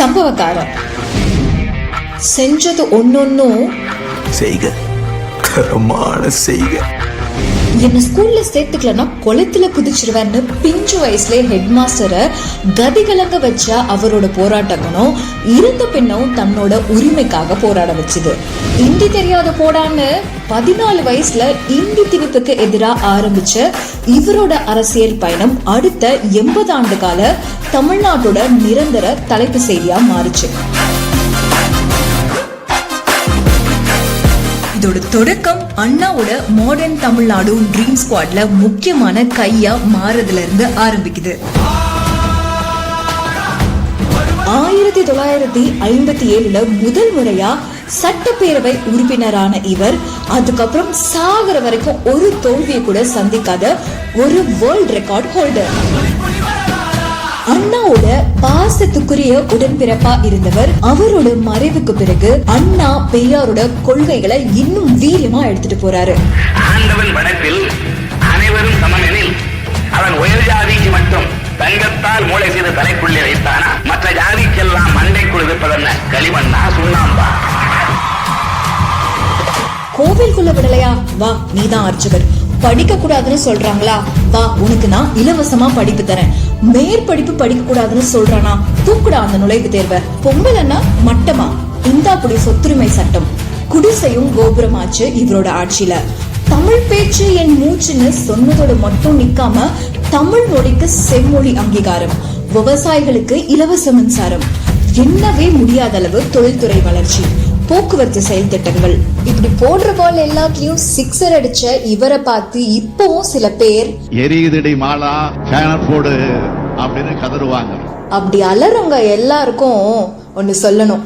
சம்பவக்காரன் செஞ்சது ஒன்னொன்னும் செய்க தரமான செய்க என்ன ஸ்கூல்ல சேர்த்துக்கலன்னா குளத்துல குதிச்சிருவேன்னு பிஞ்சு வயசுல ஹெட் மாஸ்டரை கதி கலங்க வச்ச அவரோட போராட்டங்களும் இருந்த பெண்ணும் தன்னோட உரிமைக்காக போராட வச்சுது. இந்தி தெரியாத போடான்னு பதினாலு வயசுல இந்தி திணிப்புக்கு எதிராக ஆரம்பிச்ச இவரோட அரசியல் பயணம் அடுத்த எண்பது ஆண்டு கால தமிழ்நாட்டோட நிரந்தர தலைப்பு செய்தியா மாறுச்சு. இதோட தொடக்கம் அண்ணாவோட மாடர்ன் தமிழ்நாடு ட்ரீம் ஸ்குவாட்ல முக்கியமான கையா மாறதுல இருந்து ஆரம்பிக்குது. ஆயிரத்தி தொள்ளாயிரத்தி ஐம்பத்தி ஏழுல முதல் முறையா சட்டப்பேரவை உறுப்பினரான இவர் அதுக்கப்புறம் சாகர வரைக்கும் ஒரு தோல்வியை கூட சந்திக்காத ஒரு வேர்ல்ட் ரெக்கார்ட் ஹோல்டர் பாசத்துக்குரிய உடன்பிறப்பா இருந்தவர் அவரோட மறைவுக்கு பிறகு அண்ணா பெரியாரோட கொள்கைகளை இன்னும் வீரியமா எடுத்துட்டு போறாரு. ஆண்டவன் படைப்பில் அனைவரும் சமமெனில் அவன் உயர் ஜாதிக்கு மட்டும் தங்கத்தால் மூளை செய்து தலைக்குள்ளே வைத்தானா? மற்ற ஜாதிக்கெல்லாம் மண்டைக்குள் இருப்பதென்ன களிமண்ணா சுண்ணாம்பா? கோவிலுக்குள்ள விடலையா? வா நீதான் அர்ச்சகர். படிக்க கூடாதுன்னு சொல்றாங்களா? வா உனக்கு நான் இலவசமா படிப்பு தரேன். மேற்படிப்பு படிக்க கூடாதுன்னு சொல்றானா? தூக்குடா அந்த நுழைவு தேர்வை. பொங்கலன்னா மட்டமா? இந்தாப்புடி சொத்துரிமை சட்டம். குடிசையும் கோபுரமாச்சு இவரோட ஆட்சியில. தமிழ் பேச்சு என் மூச்சுன்னு சொன்னதோட மட்டும் நிக்காம தமிழ் மொழிக்கு செம்மொழி அங்கீகாரம். விவசாயிகளுக்கு இலவச மின்சாரம். என்னவே முடியாத அளவு தொழில்துறை வளர்ச்சி. போக்குவரத்து செயல் திட்டங்கள் இப்படி போடுற பால் எல்லாத்துலயும் சிக்ஸர் அடிச்ச இவரை பார்த்து இப்பவும் சில பேர் எரியுதடி மாலா சேனல் போடு அப்படின்னு கதறுவாங்க. அப்படி அலறவங்க எல்லாருக்கும் ஒன்னு சொல்லணும்.